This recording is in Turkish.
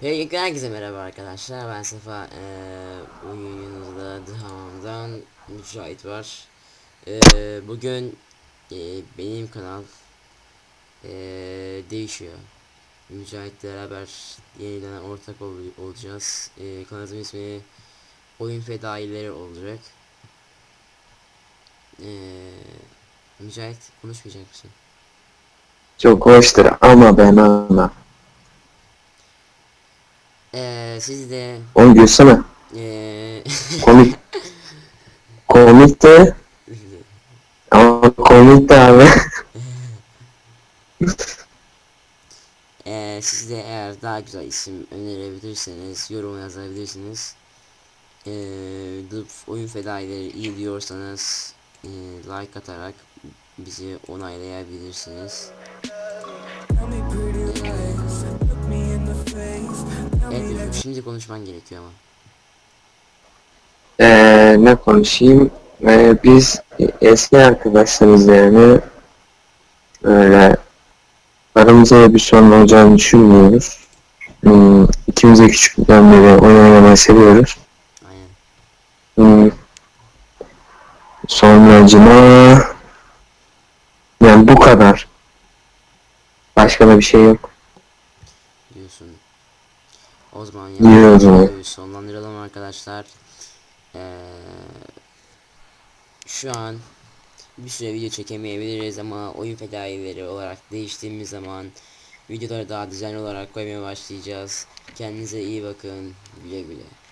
Hey, herkese merhaba arkadaşlar. Ben Sefa. Ee, bugün yanımızda The Hamam'dan Mücahit var. Ee, bugün e, benim kanal e, değişiyor. Mücahit'le beraber yeniden ortak ol- olacağız. E, kanalımızın ismi Oyun Fedaileri olacak. E, Mücahit konuşmayacak mısın? Çok hoştur ama ben ama. E, siz de Onu gülsene. e, Komik. komik de ama komik de abi. Ee, siz de eğer daha güzel isim önerebilirseniz yorum yazabilirsiniz. Ee, The oyun fedaileri iyi diyorsanız e, like atarak bizi onaylayabilirsiniz. Şimdi konuşman gerekiyor ama. Ee, ne konuşayım? Ee, biz eski arkadaşlarız yani. Öyle aramızda bir sorun olacağını düşünmüyoruz. Hmm, ikimiz de küçüklükten beri oyun oynamayı seviyoruz. Aynen. Hmm. Sonracıma yani bu kadar. Başka da bir şey yok. O zaman videoyu sonlandıralım arkadaşlar. Ee, şu an bir süre video çekemeyebiliriz ama oyun fedaileri olarak değiştiğimiz zaman videoları daha düzenli olarak koymaya başlayacağız. Kendinize iyi bakın. Güle güle.